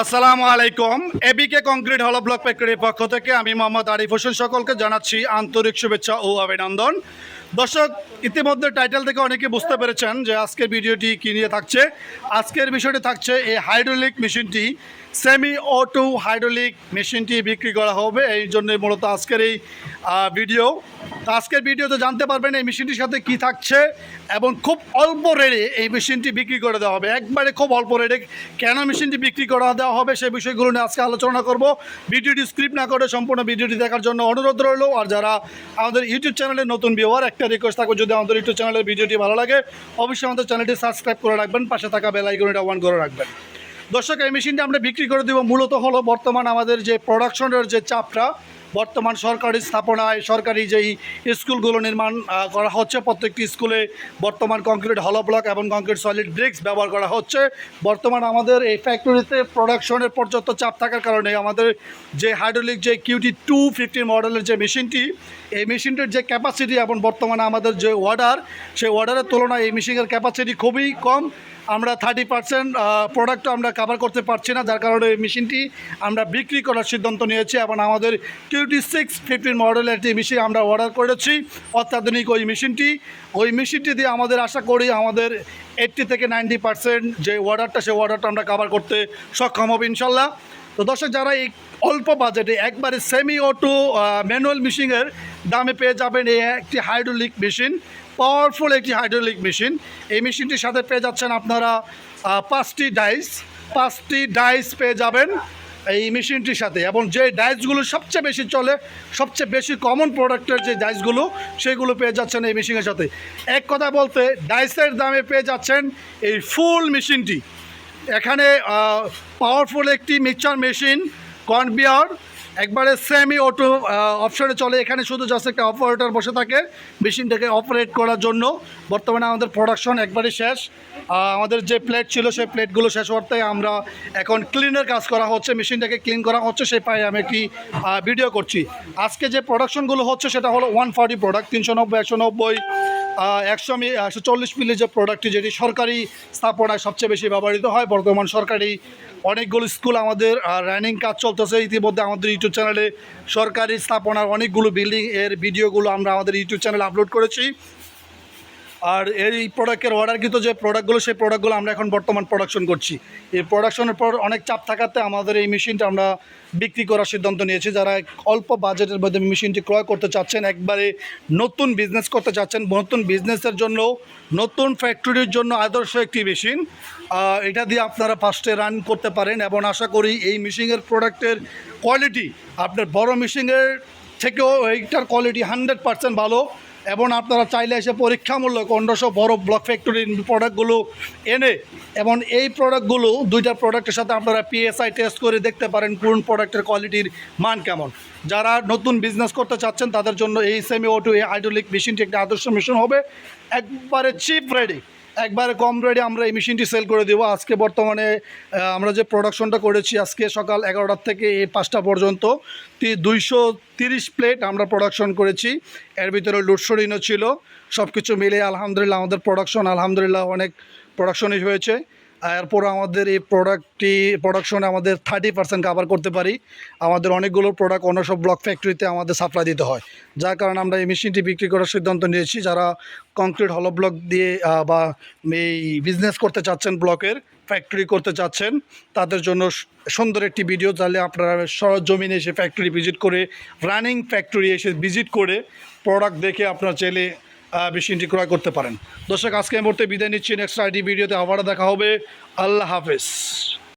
আসসালামু আলাইকুম। এবিকে কংক্রিট হল ব্লক ফ্যাক্টরির পক্ষ থেকে আমি মোহাম্মদ আরিফ হোসেন সকলকে জানাচ্ছি আন্তরিক শুভেচ্ছা ও অভিনন্দন। দর্শক, ইতিমধ্যে টাইটেল থেকে অনেকে বুঝতে পেরেছেন যে আজকের ভিডিওটি কী নিয়ে থাকছে। আজকের বিষয়টি থাকছে এই হাইড্রোলিক মেশিনটি সেমি অটো হাইড্রোলিক মেশিনটি বিক্রি করা হবে। এই জন্যই মূলত আজকের এই ভিডিও আজকের ভিডিওতে জানতে পারবেন এই মেশিনটির সাথে কি থাকছে এবং খুব অল্প রেটে এই মেশিনটি বিক্রি করে দেওয়া হবে। একবারে খুব অল্প রেটে কেন মেশিনটি বিক্রি করা দেওয়া হবে সেই বিষয়গুলো নিয়ে আজকে আলোচনা করব। ভিডিওটি স্ক্রিপ্ট না করে সম্পূর্ণ ভিডিওটি দেখার জন্য অনুরোধ রইল। আর যারা আমাদের ইউটিউব চ্যানেলে নতুন ভিউয়ার একটা রিকোয়েস্ট থাকবে, যদি আমাদের ইউটিউব চ্যানেলের ভিডিওটি ভালো লাগে, অবশ্যই আমাদের চ্যানেলটি সাবস্ক্রাইব করে রাখবেন। পাশে থাকা বেল আইকনটা অন করে রাখবেন। দর্শক, এই মেশিনটা আমরা বিক্রি করে দেবো। মূলত হলো বর্তমান আমাদের যে প্রোডাকশনের যে চাপটা বর্তমান সরকারি স্থাপনায় সরকারি যেই স্কুলগুলো নির্মাণ করা হচ্ছে, প্রত্যেকটি স্কুলে বর্তমান কংক্রিট হলো ব্লক এবং কংক্রিট সলিড ব্রিক্স ব্যবহার করা হচ্ছে। বর্তমান আমাদের এই ফ্যাক্টরিতে প্রোডাকশনের পর্যাপ্ত চাপ থাকার কারণে আমাদের যে হাইড্রোলিক যে কিউটি টু ফিফটিন মডেলের যে মেশিনটি এই মেশিনটির যে ক্যাপাসিটি এবং বর্তমানে আমাদের যে অর্ডার সেই অর্ডারের তুলনায় এই মেশিনের ক্যাপাসিটি খুবই কম। আমরা থার্টি পার্সেন্ট প্রোডাক্ট আমরা কাভার করতে পারছি না, যার কারণে এই মেশিনটি আমরা বিক্রি করার সিদ্ধান্ত নিয়েছি এবং আমাদের কিউটি সিক্স ফিফটিন মডেলের একটি মেশিন আমরা অর্ডার করেছি। অত্যাধুনিক ওই মেশিনটি ওই মেশিনটি দিয়ে আমাদের আশা করি আমাদের এইট্টি থেকে নাইনটি পার্সেন্ট যে অর্ডারটা সেই অর্ডারটা আমরা কাভার করতে সক্ষম হব ইনশাল্লাহ। তো দর্শক, যারা এই অল্প বাজেটে একবারে সেমি অটো ম্যানুয়াল মেশিনের দামে পেয়ে যাবেন এই একটি হাইড্রোলিক মেশিন পাওয়ারফুল একটি হাইড্রোলিক মেশিন এই মেশিনটির সাথে পেয়ে যাচ্ছেন আপনারা পাঁচটি ডাইস পাঁচটি ডাইস পেয়ে যাবেন। এই মেশিনটির সাথে এবং যে ডাইসগুলো সবচেয়ে বেশি চলে, সবচেয়ে বেশি কমন প্রোডাক্টের যে ডাইসগুলো, সেগুলো পেয়ে যাচ্ছেন এই মেশিনের সাথে। এক কথা বলতে, ডাইসের দামে পেয়ে যাচ্ছেন এই ফুল মেশিনটি এখানে পাওয়ারফুল একটি মিক্সচার মেশিন কনবিয়ার একবারে সেমি অটো অপশনে চলে। এখানে শুধু জাস্ট একটা অপারেটর বসে থাকে মেশিনটাকে অপারেট করার জন্য। বর্তমানে আমাদের প্রোডাকশন একবারে শেষ। আমাদের যে প্লেট ছিল, সেই প্লেটগুলো শেষ হতে আমরা এখন ক্লিনের কাজ করা হচ্ছে মেশিনটাকে ক্লিন করা হচ্ছে, সেই পায়ে আমি একটি ভিডিও করছি। আজকে যে প্রোডাকশনগুলো হচ্ছে, সেটা হলো ওয়ান ফর্টি প্রোডাক্ট তিনশো নব্বই, একশো নব্বই একশো একশো চল্লিশ মিলি যে প্রোডাক্টটি যেটি সরকারি স্থাপনায় সবচেয়ে বেশি ব্যবহৃত হয় বর্তমান সরকারি অনেকগুলো স্কুল আমাদের রানিং কাজ চলতেছে। ইতিমধ্যে আমাদের ইউটিউব চ্যানেলে সরকারি স্থাপনার অনেকগুলো বিল্ডিং এর ভিডিওগুলো আমরা আমাদের ইউটিউব চ্যানেলে আপলোড করেছি। আর এই প্রোডাক্টের অর্ডারকৃত যে প্রোডাক্টগুলো সেই প্রোডাক্টগুলো আমরা এখন বর্তমান প্রোডাকশন করছি। এই প্রোডাকশনের পর অনেক চাপ থাকাতে আমাদের এই মেশিনটা আমরা বিক্রি করার সিদ্ধান্ত নিয়েছি। যারা অল্প বাজেটের মধ্যে মেশিনটি ক্রয় করতে চাচ্ছেন, একবারে নতুন বিজনেস করতে চাচ্ছেন, নতুন বিজনেসের জন্য, নতুন ফ্যাক্টরির জন্য আদর্শ একটি মেশিন এটা দিয়ে আপনারা ফার্স্টে রান করতে পারেন এবং আশা করি এই মেশিনের প্রোডাক্টের কোয়ালিটি আপনার বড় মেশিনের থেকেও এইটার কোয়ালিটি হান্ড্রেড পার্সেন্ট ভালো। এবং আপনারা চাইলে এসে পরীক্ষামূলক অন্যসব বড় ব্লক ফ্যাক্টরির প্রোডাক্টগুলো এনে এবং এই প্রোডাক্টগুলো দুইটা প্রোডাক্টের সাথে আপনারা পিএসআই টেস্ট করে দেখতে পারেন কোন প্রোডাক্টের কোয়ালিটির মান কেমন। যারা নতুন বিজনেস করতে চাচ্ছেন, তাদের জন্য এই সেমি ওটু এই হাইড্রোলিক মেশিনটি একটি আদর্শ মেশিন হবে। একবারে চিপ রেডি একবারে কম রেটে আমরা এই মেশিনটি সেল করে দেবো। আজকে বর্তমানে আমরা যে প্রোডাকশনটা করেছি আজকে সকাল এগারোটার থেকে এই পাঁচটা পর্যন্ত দুইশো তিরিশ প্লেট আমরা প্রোডাকশন করেছি। এর ভিতরে লোডশোডিনও ছিল। সব কিছু মিলে আলহামদুলিল্লাহ আমাদের প্রোডাকশন আলহামদুলিল্লাহ অনেক প্রোডাকশনই হয়েছে। এরপর আমাদের এই প্রোডাক্টটি প্রোডাকশনে আমাদের থার্টি পার্সেন্ট কাভার করতে পারি। আমাদের অনেকগুলো প্রোডাক্ট অন্য সব ব্লক ফ্যাক্টরিতে আমাদের সাপ্লাই দিতে হয়। যার কারণে আমরা এই মেশিনটি বিক্রি করার সিদ্ধান্ত নিয়েছি। যারা কংক্রিট হলো ব্লক দিয়ে বা এই বিজনেস করতে চাচ্ছেন ব্লকের ফ্যাক্টরি করতে চাচ্ছেন, তাদের জন্য সুন্দর একটি ভিডিও তাহলে আপনারা সরজমিনে এসে ফ্যাক্টরি ভিজিট করে রানিং ফ্যাক্টরি এসে ভিজিট করে প্রোডাক্ট দেখে আপনারা চাইলে মেশিনটি ক্রয় করতে পারেন। দর্শক, আজকে মুহূর্তে বিদায় নিচ্ছি। নেক্সট আইডি ভিডিওতে আবারও দেখা হবে। আল্লাহ হাফেজ।